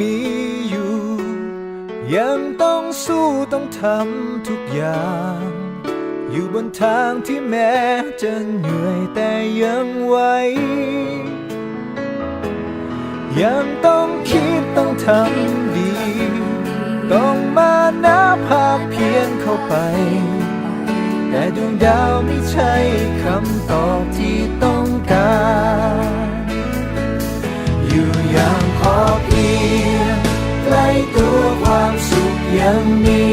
มีอยู่ ยังต้องสู้ต้องทำทุกอย่าง อยู่บนทางที่แม้จะเหนื่อยแต่ยังไหวยังต้องคิดต้องทำดี ต้องมานาภาคเพียนเข้าไป แต่ดวงดาวไม่ใช่คำตอบที่ต้องการ อยู่อย่าง พอเพียงใกล้ตัวความสุขยังมี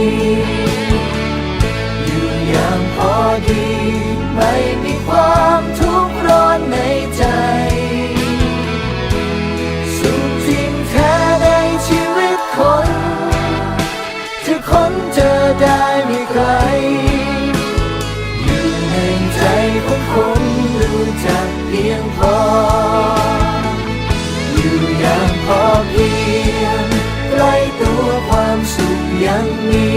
อยู่อย่างพอดี ไม่มีความทุกข์ร้อนในใจ สุขจริงแท้ในชีวิตคน จะค้นเจอได้ ยังมี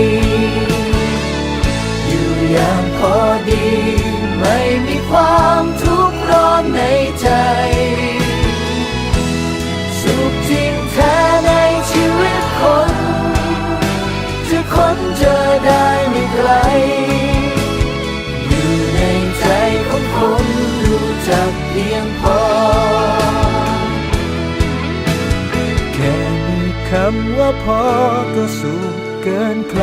อยู่อย่างพอดี ไม่มีความทุกข์ร้อนในใจ สุขจริงแท้ในชีวิตคน จะค้นเจอได้ไม่ไกล อยู่ในใจของคนรู้จักเพียงพอแค่มีคำว่าพอก็สุข เกินใคร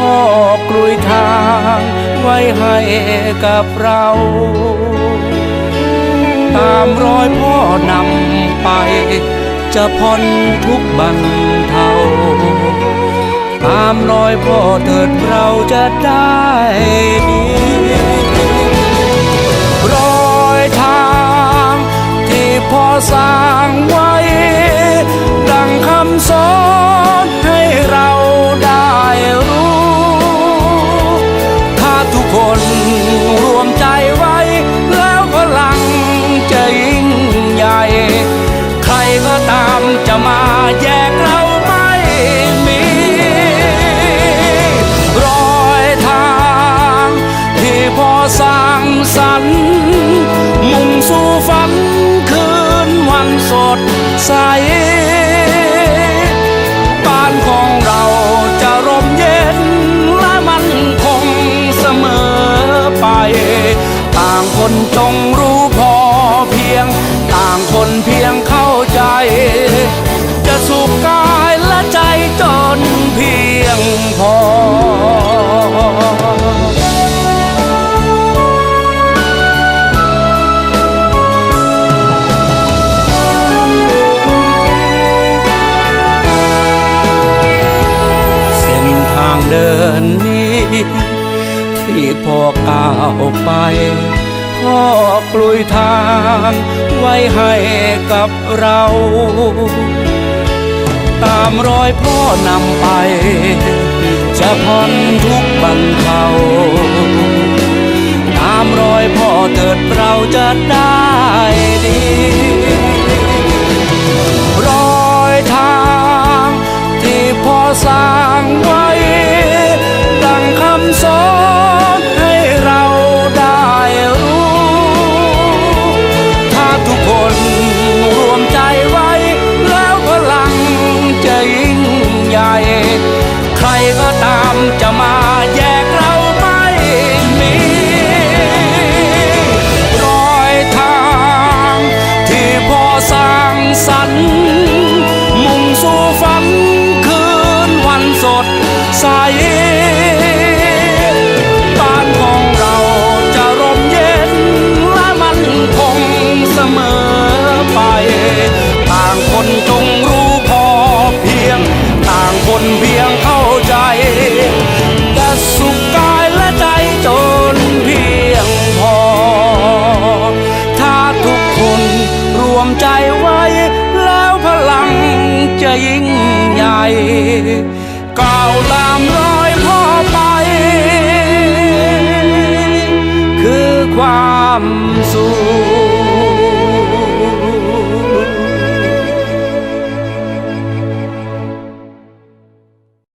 พ่อกลุยทางไว้ให้กับเรา ตามรอยพ่อนำไป จะพ้นทุกบรรเทาตามรอยพ่อเถิดเราจะได้ดีรอยทางที่พ่อสร้าง ก็ตามจะมาแยกเราไม่มี รอยทางที่พอสร้างสรรค์มุ่งสู่ฝันคืนวันสดใสบ้านของเราจะร่มเย็นและมันคงเสมอไป ต่างคนจงรู้าวไปพ่อกลุยทางไว้ให้กับเรา ตามรอยพ่อนำไป จะพ้นทุกบรรเทาตามรอยพ่อเถิดเราจะได้ดี ใครก็ตามจะมาแยกเราไม่มีรอยทางที่พอสร้างสรรค์มุ่งสู่ฝันคืนวันสดใสบ้านของเราจะร่มเย็นและมันคงเสมอไปต่างคนจงรู้พอเพียงต่างคนเพียงเข้า ก้าวตามรอยพ่อไป คือความสุข